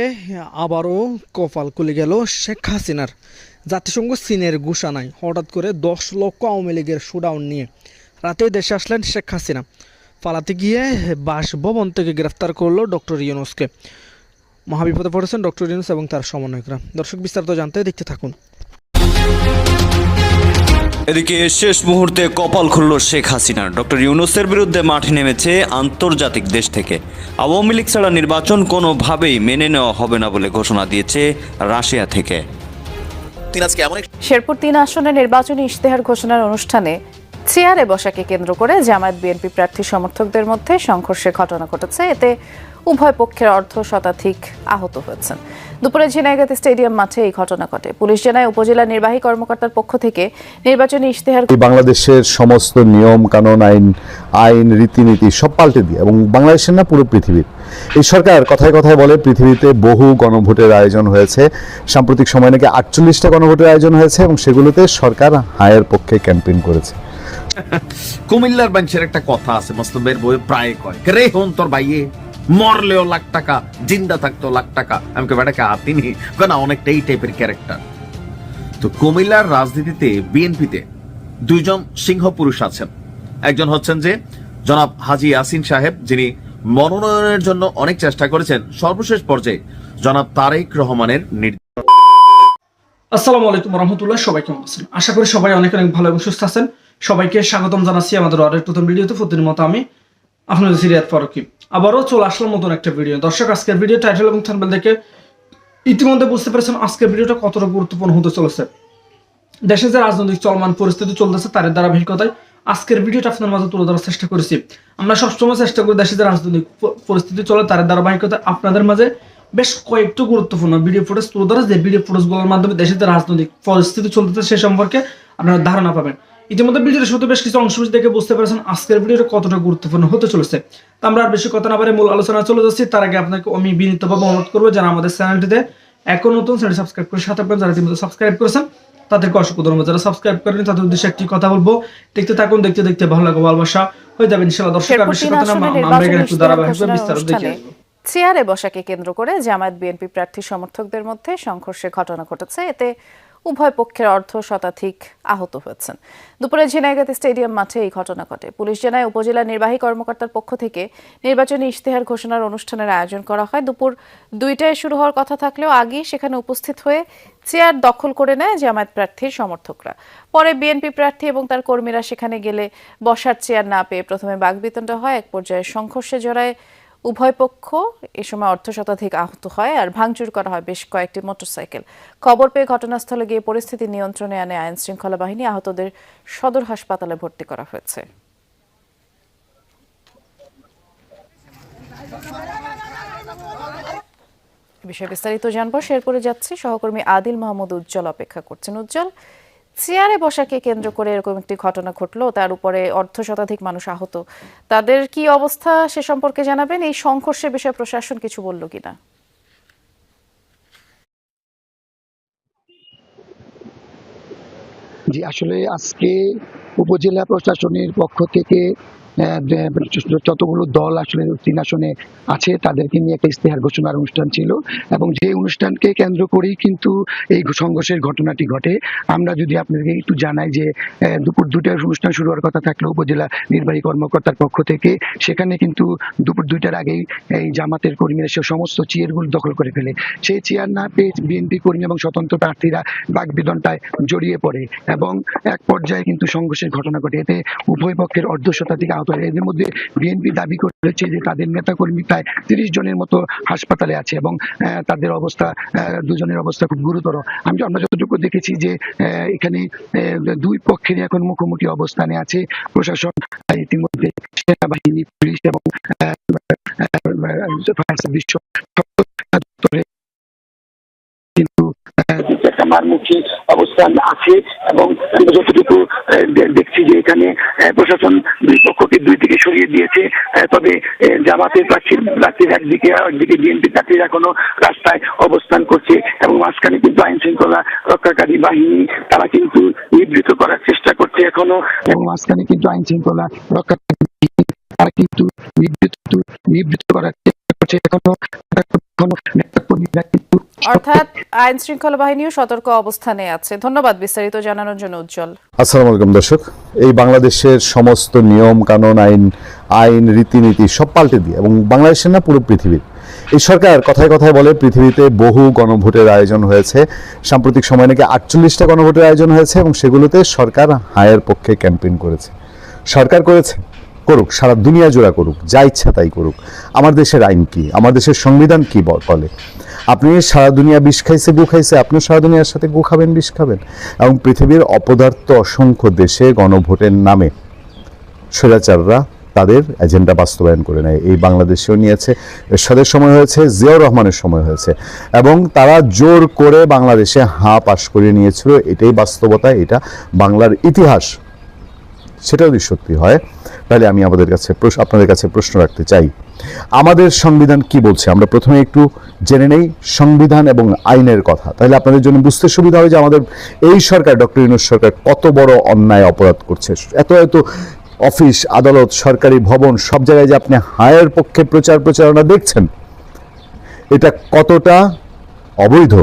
থেকে আবারও কপাল খুলে গেল শেখ হাসিনার। জাতিসংঘ চীনের ঘোষণায় হঠাৎ করে দশ লক্ষ আওয়ামী লীগের শোডাউন নিয়ে রাতে দেশে আসলেন শেখ হাসিনা। পালাতে গিয়ে বাসভবন থেকে গ্রেফতার করল ডক্টর ইউনুসকে। মহাবিপদে পড়েছেন ডক্টর ইউনুস এবং তার সমন্বয়করা। দর্শক বিস্তারিত জানতে দেখতে থাকুন। এদিকে শেষ মুহূর্তে কপাল খুলল শেখ হাসিনা। ডক্টর ইউনুসের বিরুদ্ধে মাঠে নেমেছে আন্তর্জাতিক দেশ থেকে। আওয়ামী লীগ ছাড়া নির্বাচন কোনোভাবেই মেনে নেওয়া হবে না বলে ঘোষণা দিয়েছে রাশিয়া থেকে। শেরপুর তিন আসনের নির্বাচনী ইশতেহার ঘোষণার অনুষ্ঠানে চেয়ারে বসাকে কেন্দ্র করে জামায়াত বিএনপি প্রার্থী সমর্থকদের মধ্যে সংঘর্ষের ঘটনা ঘটেছে। এতে উভয় পক্ষের অর্ধ শতাধিক আহত হয়েছেন। দুপুরে ঝিনাইগাতি স্টেডিয়াম মাঠে এই ঘটনা ঘটে। পুলিশ জানায়, উপজেলা নির্বাহী কর্মকর্তার পক্ষ থেকে নির্বাচনী ইশতেহার বাংলাদেশের সমস্ত নিয়ম, কানুন, আইন আইন, রীতিনীতি সব পাল্টে দিয়ে এবং বাংলাদেশের না পুরো পৃথিবীর। এই সরকার কথায় কথায় বলে, পৃথিবীতে বহু গণভোটের আয়োজন হয়েছে। সাম্প্রতিক সময় নাকি আটচল্লিশটা গণভোটের আয়োজন হয়েছে এবং সেগুলোতে সরকার হায়ের পক্ষে ক্যাম্পেইন করেছে। কুমিল্লার বাঞ্চের একটা কথা আছে মস্তবের বই প্রায় কয়, রে হন তোর ভাইয়ে, মরলেও লাখ টাকা, জিন্দা থাকতো লাখ টাকা। আমি বেটাকে তিনি না, অনেকটা এই টাইপের ক্যারেক্টার তো কুমিল্লার রাজনীতিতে বিএনপিতে দুইজন সিংহ পুরুষ আছেন। একজন হচ্ছেন যে জনাব হাজি ইয়াসিন সাহেব, যিনি মনোনয়নের জন্য অনেক চেষ্টা করেছেন। সর্বশেষ পর্যায়ে জনাব তারেক রহমানের নির্দেশ। আসসালামু আলাইকুম রহমতুল্লাহ, সবাই কেমন আছেন? আশা করি সবাই অনেক অনেক ভালো এবং সুস্থ আছেন। সবাইকে স্বাগতম জানাচ্ছি আমাদের আরেক নতুন ভিডিওতে। প্রতিদিন মতো আমি আপনাদের সিরিয়াত ফারুকি। আবারও চলে আসলাম নতুন একটা ভিডিও। দর্শক, আজকের ভিডিও টাইটেল এবং থাম্বনেল দেখে ইতিমধ্যে বুঝতে পেরেছেন আজকের ভিডিওটা কতটা গুরুত্বপূর্ণ হতে চলেছে। দেশে যে রাজনৈতিক চলমান পরিস্থিতি চলতেছে, তার ধারাবাহিকতায় আজকের ভিডিওটা আপনার মাঝে তুলে ধরার চেষ্টা করেছি। আমরা সবসময় চেষ্টা করি দেশে যে রাজনৈতিক পরিস্থিতি চলে, তার ধারাবাহিকতায় আপনাদের মাঝে বেশ কয়েকটি গুরুত্বপূর্ণ ভিডিও ফুটেজ তুলে ধরা। যে ভিডিও ফুটেজগুলোর মাধ্যমে দেশের যে রাজনৈতিক পরিস্থিতি চলতেছে, সে সম্পর্কে আপনারা ধারণা পাবেন। ইতিমধ্যে ভিডিওর শুধু বেশ কিছু অংশ দেখে বুঝতে পেরেছেন আজকের ভিডিওটা কতটা গুরুত্বপূর্ণ হতে চলেছে। তো আমরা আর বেশি কথা না পারে মূল আলোচনা চলে যাচ্ছি। তার আগে আপনাকে আমি বিনীতভাবে অনুরোধ করব যারা আমাদের চ্যানেলটিতে এখন নতুন চ্যানেল সাবস্ক্রাইব করে সাথে আপনার যারা ইতিমধ্যে সাবস্ক্রাইব করেছেন তাদেরকে অসংখ্য ধন্যবাদ। যারা সাবস্ক্রাইব করেন তাদের উদ্দেশ্যে একটি কথা বলব দেখতে থাকুন দেখতে দেখতে ভালো লাগবে ভালোবাসা হয়ে যাবে ইনশাআল্লাহ। দর্শক আর বেশি কথা না আমরা এখানে একটু ধারাবাহিকভাবে বিস্তারিত দেখে চেয়ারে বসাকে কেন্দ্র করে জামায়াত বিএনপি প্রার্থী সমর্থকদের মধ্যে সংঘর্ষের ঘটনা ঘটেছে। এতে উভয় পক্ষের অর্ধ শতাধিক আহত হয়েছেন। দুপুরে ঝিনাইগাতি স্টেডিয়াম মাঠে এই ঘটনা ঘটে। পুলিশ জানায়, উপজেলা নির্বাহী কর্মকর্তার পক্ষ থেকে নির্বাচনী ইশতেহার ঘোষণার অনুষ্ঠানের আয়োজন করা হয়। দুপুর দুইটায় শুরু হওয়ার কথা থাকলেও আগেই সেখানে উপস্থিত হয়ে চেয়ার দখল করে নেয় জামায়াত প্রার্থীর সমর্থকরা। পরে বিএনপি প্রার্থী এবং তার কর্মীরা সেখানে গেলে বসার চেয়ার না পেয়ে প্রথমে বাগবিতণ্ডা হয়। এক পর্যায়ে সংঘর্ষে জড়ায় উভয় পক্ষ এ সময় অর্ধ শতাধিক আহত হয় আর ভাঙচুর করা হয় বেশ কয়েকটি মোটরসাইকেল। খবর পেয়ে ঘটনাস্থলে গিয়ে পরিস্থিতি নিয়ন্ত্রণে আনে আইন শৃঙ্খলা বাহিনী। আহতদের সদর হাসপাতালে ভর্তি করা হয়েছে। বিষয়ে বিস্তারিত জানব। শেরপুরে যাচ্ছি। সহকর্মী আদিল মাহমুদ উজ্জ্বল অপেক্ষা করছেন। উজ্জ্বল চেয়ারে বসাকে কেন্দ্র করে এরকম একটি ঘটনা ঘটলো, তার উপরে অর্ধ শতাধিক মানুষ আহত। তাদের কি অবস্থা সে সম্পর্কে জানাবেন? এই সংঘর্ষের বিষয়ে প্রশাসন কিছু বলল কিনা? জি, আসলে আজকে উপজেলা প্রশাসনের পক্ষ থেকে যতগুলো দল আসলে তিন আসনে আছে, তাদেরকে নিয়ে একটা ইস্তেহার ঘোষণার অনুষ্ঠান ছিল এবং যে অনুষ্ঠানকে কেন্দ্র করেই কিন্তু এই সংঘর্ষের ঘটনাটি ঘটে। আমরা যদি আপনাদেরকে একটু জানাই যে দুপুর দুটার অনুষ্ঠান শুরু হওয়ার কথা থাকলেও উপজেলা নির্বাহী কর্মকর্তার পক্ষ থেকে সেখানে কিন্তু দুপুর দুইটার আগেই এই জামাতের কর্মীরা সে সমস্ত চেয়ারগুলো দখল করে ফেলে। সেই চেয়ার না পেয়ে বিএনপি কর্মী এবং স্বতন্ত্র প্রার্থীরা বাগবিদনটায় জড়িয়ে পড়ে এবং এক পর্যায়ে কিন্তু সংঘর্ষের ঘটনা ঘটে। এতে উভয় পক্ষের অর্ধ শতাধিক আহত হয় এদের মধ্যে বিএনপি দাবি করেছে যে তাদের নেতাকর্মী প্রায় তিরিশ জনের মতো হাসপাতালে আছে এবং তাদের অবস্থা দুজনের অবস্থা খুব গুরুতর। আমি আমরা যতটুকু দেখেছি যে এখানে দুই পক্ষেরই এখন মুখোমুখি অবস্থানে আছে। প্রশাসন ইতিমধ্যে সেনাবাহিনী, পুলিশ এবং ফায়ার সার্ভিস আহ, একটা মারমুখী অবস্থান আছে এবং আমরা যতটুকু দেখছি যে এখানে প্রশাসন দুই পক্ষকে দুই দিকে সরিয়ে দিয়েছে তবে জামাতের প্রার্থীর প্রার্থীর একদিকে একদিকে বিএনপি প্রার্থীর এখনও রাস্তায় অবস্থান করছে এবং মাঝখানে কিন্তু আইন শৃঙ্খলা রক্ষাকারী বাহিনী তারা কিন্তু নিবৃত করার চেষ্টা করছে এখনও এবং মাঝখানে কিন্তু আইন শৃঙ্খলা রক্ষাকারী তারা কিন্তু নিবৃত নিবৃত করার চেষ্টা করছে এখনও এখনও নেতাকর্মীরা কিন্তু অর্থাৎ আইন শৃঙ্খলা বাহিনীও সতর্ক অবস্থানে আছে। ধন্যবাদ বিস্তারিত জানানোর জন্য উজ্জ্বল। আসসালামু আলাইকুম, দর্শক। এই বাংলাদেশের সমস্ত নিয়ম, কানুন, আইন আইন, রীতিনীতি সব পাল্টে দিয়ে, এবং বাংলাদেশের না পুরো পৃথিবীর। এই সরকার কথায় কথায় বলে, পৃথিবীতে বহু গণভোটের আয়োজন হয়েছে। সাম্প্রতিক সময় নাকি আটচল্লিশটা গণভোটের আয়োজন হয়েছে, এবং সেগুলোতে সরকার হায়ের পক্ষে ক্যাম্পেইন করেছে। সরকার করেছে। করুক, সারা দুনিয়া জোড়া করুক, যা ইচ্ছা তাই করুক। আমার দেশের আইন কি? আমার দেশের সংবিধান কি বলে? আপনি সারা দুনিয়া বিষ খাইছে, গু খাইছে, আপনিও সারা দুনিয়ার সাথে গু খাবেন, বিষ খাবেন। এবং পৃথিবীর অপদার্থ অসংখ্য দেশে গণভোটের নামে স্বৈরাচাররা তাদের এজেন্ডা বাস্তবায়ন করে নেয়। এই বাংলাদেশেও নিয়েছে। এরশাদের সময় হয়েছে, জিয়াউর রহমানের সময় হয়েছে। এবং তারা জোর করে বাংলাদেশে হাঁ পাশ করিয়ে নিয়েছিল। এটাই বাস্তবতা, এটা বাংলার ইতিহাস। সেটা যদি সত্যি হয়, তাহলে আমি আমাদের কাছে আপনাদের কাছে প্রশ্ন রাখতে চাই। আমাদের সংবিধান কি বলছে? আমরা প্রথমে একটু জেনে নেই সংবিধান এবং আইনের কথা। তাহলে আপনাদের জন্য বুঝতে সুবিধা হয় যে আমাদের এই সরকার, ডক্টর ইউনুস সরকার কত বড় অন্যায় অপরাধ করছে। এত এত অফিস, আদালত, সরকারি ভবন, সব জায়গায় যে আপনি হায়ের পক্ষে প্রচার প্রচারণা দেখছেন, এটা কতটা অবৈধ?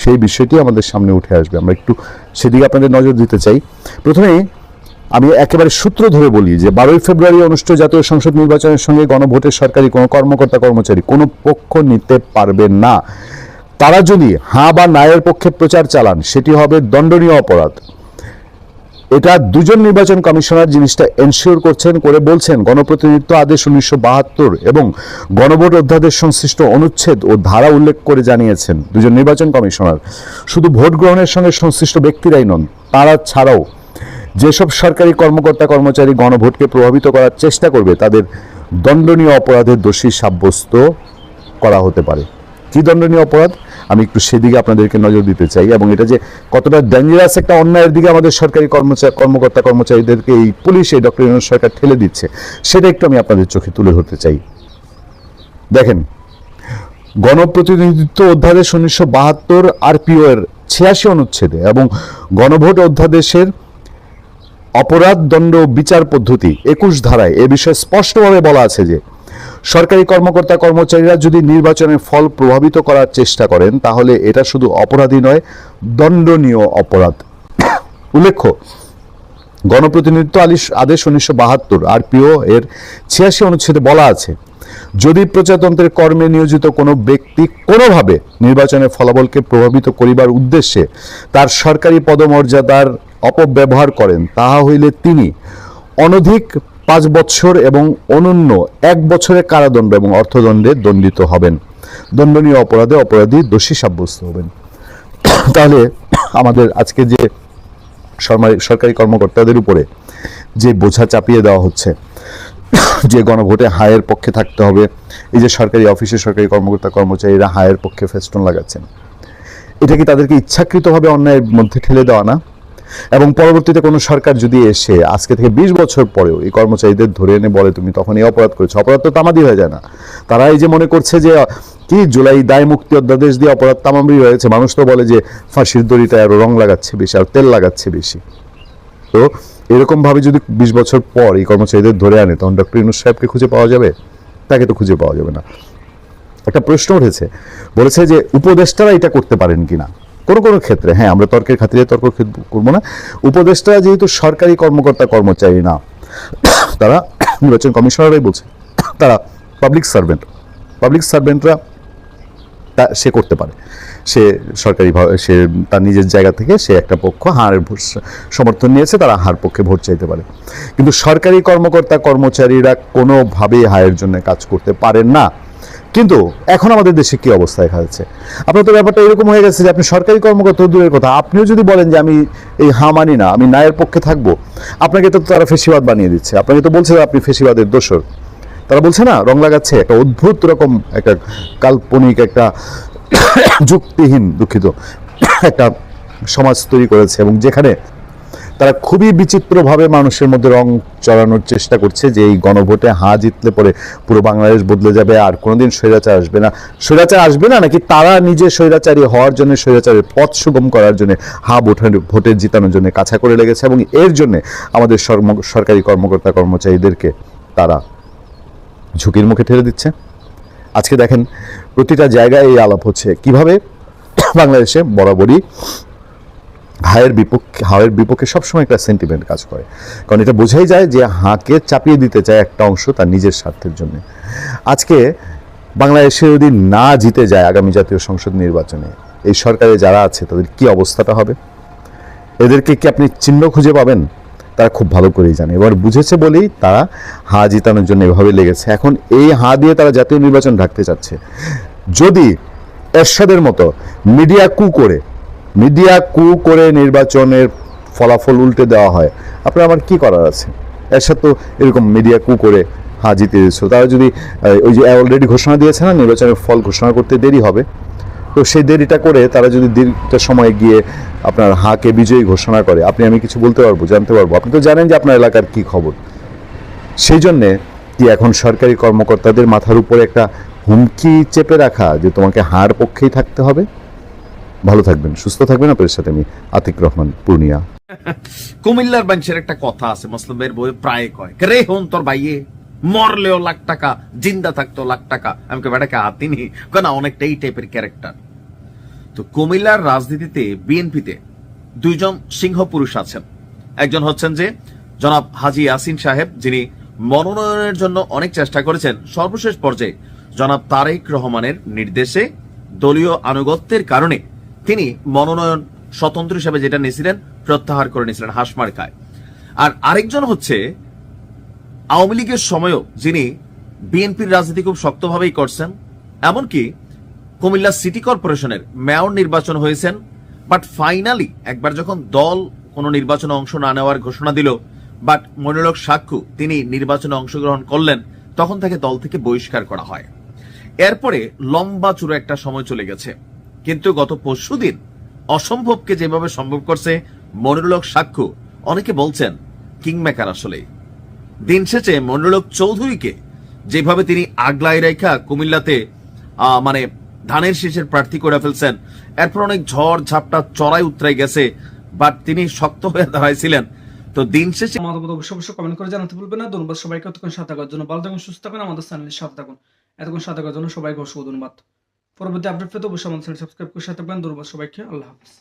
সেই বিষয়টি আমাদের সামনে উঠে আসবে। আমরা একটু সেদিকে আপনাদের নজর দিতে চাই। প্রথমে আমি একেবারে সূত্র ধরে বলি যে বারোই ফেব্রুয়ারি অনুষ্ঠিত জাতীয় সংসদ নির্বাচনের সঙ্গে গণভোটের সরকারি কোনো কর্মকর্তা কর্মচারী কোনো পক্ষ নিতে পারবেন না। তারা যদি হাঁ বা নায়ের পক্ষে প্রচার চালান, সেটি হবে দণ্ডনীয় অপরাধ। এটা দুজন নির্বাচন কমিশনার জিনিসটা এনশিওর করছেন করে বলছেন, গণপ্রতিনিধিত্ব আদেশ উনিশশো বাহাত্তর এবং গণভোট অধ্যাদেশ সংশ্লিষ্ট অনুচ্ছেদ ও ধারা উল্লেখ করে জানিয়েছেন দুজন নির্বাচন কমিশনার। শুধু ভোট গ্রহণের সঙ্গে সংশ্লিষ্ট ব্যক্তিরাই নন, তারা ছাড়াও যেসব সরকারি কর্মকর্তা কর্মচারী গণভোটকে প্রভাবিত করার চেষ্টা করবে, তাদের দণ্ডনীয় অপরাধের দোষী সাব্যস্ত করা হতে পারে। কি দণ্ডনীয় অপরাধ? আমি একটু সেদিকে আপনাদেরকে নজর দিতে চাই এবং এটা যে কতটা ডেঞ্জারাস একটা অন্যায়ের দিকে আমাদের সরকারি কর্মচারী কর্মকর্তা কর্মচারীদেরকে এই পুলিশ, এই ডক্টর ইউনুস সরকার ঠেলে দিচ্ছে, সেটা একটু আমি আপনাদের চোখে তুলে ধরতে চাই। দেখেন, গণপ্রতিনিধিত্ব অধ্যাদেশ উনিশশো বাহাত্তর আরপিও এর ছিয়াশি অনুচ্ছেদে এবং গণভোট অধ্যাদেশের অপরাধ, দণ্ড বিচার পদ্ধতি একুশ ধারায় এ বিষয়ে স্পষ্টভাবে বলা আছে যে, সরকারি কর্মকর্তা কর্মচারীরা যদি নির্বাচনের ফল প্রভাবিত করার চেষ্টা করেন, তাহলে এটা শুধু অপরাধী নয়, দণ্ডনীয় অপরাধ। উল্লেখ্য, গণপ্রতিনিধিত্ব আদেশ উনিশশো বাহাত্তর, আরপিও এর ছিয়াশি অনুচ্ছেদে বলা আছে, যদি প্রজাতন্ত্রের কর্মে নিয়োজিত কোনো ব্যক্তি কোনোভাবে নির্বাচনের ফলাফলকে প্রভাবিত করিবার উদ্দেশ্যে তার সরকারি পদমর্যাদার অপব্যবহার করেন, তাহা হইলে তিনি অনধিক পাঁচ বছর এবং অনন্য এক বছরের কারাদণ্ড এবং অর্থদণ্ডে দণ্ডিত হবেন। দণ্ডনীয় অপরাধে অপরাধী দোষী সাব্যস্ত হবেন। তাহলে আমাদের আজকে যে সরকারি কর্মকর্তাদের উপরে যে বোঝা চাপিয়ে দেওয়া হচ্ছে, যে গণভোটে হায়ের পক্ষে থাকতে হবে, এই যে সরকারি অফিসে সরকারি কর্মকর্তা, কর্মচারীরা হায়ের পক্ষে ফেস্টন লাগাচ্ছেন, এটা কি তাদেরকে ইচ্ছাকৃতভাবে অন্যায়ের মধ্যে ঠেলে দেওয়া না? এবং পরবর্তীতে কোনো সরকার যদি এসে, আজকে থেকে বিশ বছর পরেও এই কর্মচারীদের ধরে এনে বলে, তুমি তখন এই অপরাধ করেছ। অপরাধ তো তামাদি হয়ে যায় না। তারা এই যে মনে করছে যে, কি জুলাই দায় মুক্তি অধ্যাদেশ দিয়ে অপরাধ তামাদি হয়েছে মানুষ তো বলে যে, ফাঁসির দড়িটা আরও রং লাগাচ্ছে বেশি, আর তেল লাগাচ্ছে বেশি। তো এরকম ভাবে যদি বিশ বছর পর এই কর্মচারীদের ধরে আনে, তখন ডক্টর ইনুস সাহেবকে খুঁজে পাওয়া যাবে? তাকে তো খুঁজে পাওয়া যাবে না। একটা প্রশ্ন উঠেছে, বলেছে যে, উপদেষ্টারা এটা করতে পারেন কিনা? কোনো কোনো ক্ষেত্রে হ্যাঁ আমরা তর্কের খাতিরে তর্ক করব না। উপদেষ্টারা যেহেতু সরকারি কর্মকর্তা কর্মচারী না, তারা নির্বাচন কমিশনাররাই বলছে, তারা পাবলিক সার্ভেন্ট পাবলিক সার্ভেন্টরা তা সে করতে পারে। সে সরকারি ভাবে- সে তার নিজের জায়গা থেকে সে একটা পক্ষ হারের সমর্থন নিয়েছে, তারা হার পক্ষে ভোট চাইতে পারে। কিন্তু সরকারি কর্মকর্তা কর্মচারীরা কোনোভাবেই হায়ের জন্য কাজ করতে পারেন না। কিন্তু এখন আমাদের দেশে কি অবস্থা দেখা যাচ্ছে? আপনার তো ব্যাপারটা এরকম হয়ে গেছে যে আপনি সরকারি কর্মকর্তা দূরের কথা। আপনিও যদি বলেন যে আমি এই হা মানি না, আমি নায়ের পক্ষে থাকব, আপনাকে তো তারা ফেসিবাদ বানিয়ে দিচ্ছে। আপনাকে তো বলছে আপনি ফেসিবাদের দোষর। তারা বলছে না, রং লাগাচ্ছে, একটা অদ্ভুত রকম, একটা কাল্পনিক, একটা যুক্তিহীন, দুঃখিত, একটা সমাজ তৈরি করেছে এবং যেখানে তারা খুবই বিচিত্রভাবে মানুষের মধ্যে রং চড়ানোর চেষ্টা করছে যে এই গণভোটে হা জিতলে পরে পুরো বাংলাদেশ বদলে যাবে, আর কোনোদিন স্বৈরাচার আসবে না। স্বৈরাচার আসবে না নাকি তারা নিজে স্বৈরাচারী হওয়ার জন্য, স্বৈরাচারের পথ সুগম করার জন্য হা ভোটের, ভোটে জিতানোর জন্য কাছা করে লেগেছে এবং এর জন্য আমাদের সরকারি কর্মকর্তা কর্মচারীদেরকে তারা ঝুঁকির মুখে ঠেলে দিচ্ছে। আজকে দেখেন, প্রতিটা জায়গায় এই আলাপ হচ্ছে। কীভাবে? বাংলাদেশে বরাবরই হায়ের বিপক্ষে হাওয়ের বিপক্ষে সবসময় একটা সেন্টিমেন্ট কাজ করে। কারণ এটা বোঝাই যায় যে হাঁকে চাপিয়ে দিতে চায় একটা অংশ তার নিজের স্বার্থের জন্য। আজকে বাংলাদেশে যদি না জিতে যায় আগামী জাতীয় সংসদ নির্বাচনে, এই সরকারে যারা আছে তাদের কি অবস্থাটা হবে? এদেরকে কি আপনি চিহ্ন খুঁজে পাবেন? তারা খুব ভালো করেই জানে। এবার বুঝেছে বলেই তারা হা জিতানোর জন্য এভাবে লেগেছে। এখন এই হা দিয়ে তারা জাতীয় নির্বাচন ঢাকতে চাচ্ছে। যদি এরশাদের মতো মিডিয়া কু করে মিডিয়া কু করে নির্বাচনের ফলাফল উল্টে দেওয়া হয়। আপনার আমার কি করার আছে? এরশাদ তো এরকম মিডিয়া কু করে হা জিতে দিয়েছিল। তারা যদি ওই যে অলরেডি ঘোষণা দিয়েছে না, নির্বাচনের ফল ঘোষণা করতে দেরি হবে, তো সেই দেরিটা করে তারা যদি দীর্ঘটা সময় গিয়ে আপনার হাকে বিজয়ী ঘোষণা করে, আপনি আমি কিছু বলতে পারব, জানতে পারব। আপনি তো জানেন যে আপনার এলাকার কি খবর। সেই জন্যে কি এখন সরকারি কর্মকর্তাদের মাথার উপরে একটা হুমকি চেপে রাখা যে তোমাকে হার পক্ষেই থাকতে হবে? ভালো থাকবেন, সুস্থ থাকবেন। আপনার সাথে আমি আতিক রহমান, পূর্ণিয়া। কুমিল্লার মানুষের একটা কথা আছে, মুসলিমের বই প্রায় কয় রে হন তোর ভাইয়ে? মরলেও লাখ টাকা, জিন্দা থাকতো লাখ টাকা। আমি বেটাকে হাতিনি কেন অনেকটা এই টাইপের ক্যারেক্টার তো কুমিল্লার রাজনীতিতে বিএনপিতে দুইজন সিংহ পুরুষ আছেন। একজন হচ্ছেন যে, জনাব হাজি ইয়াসিন সাহেব, যিনি মনোনয়নের জন্য অনেক চেষ্টা করেছেন। সর্বশেষ পর্যায়ে জনাব তারেক রহমানের নির্দেশে দলীয় আনুগত্যের কারণে তিনি মনোনয়ন স্বতন্ত্র হিসেবে যেটা নিয়েছিলেন, প্রত্যাহার করে নিয়েছিলেন হাসমার্কায় আর আরেকজন হচ্ছে আওয়ামী লীগের সময়ও যিনি বিএনপির রাজনীতি খুব শক্তভাবেই করছেন, এমনকি কুমিল্লা সিটি কর্পোরেশনের মেয়র নির্বাচন হয়েছেন, বাট ফাইনালি একবার যখন দল কোনো নির্বাচনে অংশ না নেওয়ার ঘোষণা দিল, বাট মনিরক সাক্ষু তিনি নির্বাচনে অংশগ্রহণ করলেন, তখন তাকে দল থেকে বহিষ্কার করা হয়। এরপরে লম্বা চূড়ো একটা সময় চলে গেছে। কিন্তু গত পরশুদিন অসম্ভবকে যেভাবে সম্ভব করছে মনিরুলক সাক্ষু অনেকে বলছেন কিংমেকার আসলেই দিন শেষে মনিরুলক চৌধুরীকে যেভাবে তিনি আগলাই রেখা কুমিল্লাতে মানে ধানের শীষের প্রার্থী করে ফেলছেন, এরপর অনেক ঝড় ঝাপটা চড়াই উতরাই গেছে, বাট তিনি শক্ত হয়ে দাঁড়াইছিলেন। তো দিন শেষে আমাদের অবশ্যই অবশ্যই কমেন্ট করে জানাতে ভুলবেন না। ধন্যবাদ সবাইকে। এতক্ষণ সাথে থাকার জন্য ভালো থাকুন, সুস্থ থাকুন, আমাদের চ্যানেলের সাথে থাকুন। এতক্ষণ সাথে থাকার জন্য সবাইকে অসংখ্য ধন্যবাদ। পরবর্তী আপডেট পেতে অবশ্যই আমাদের চ্যানেল সাবস্ক্রাইব করে সাথে পান দুর্বার সবাইকে। আল্লাহ হাফিজ।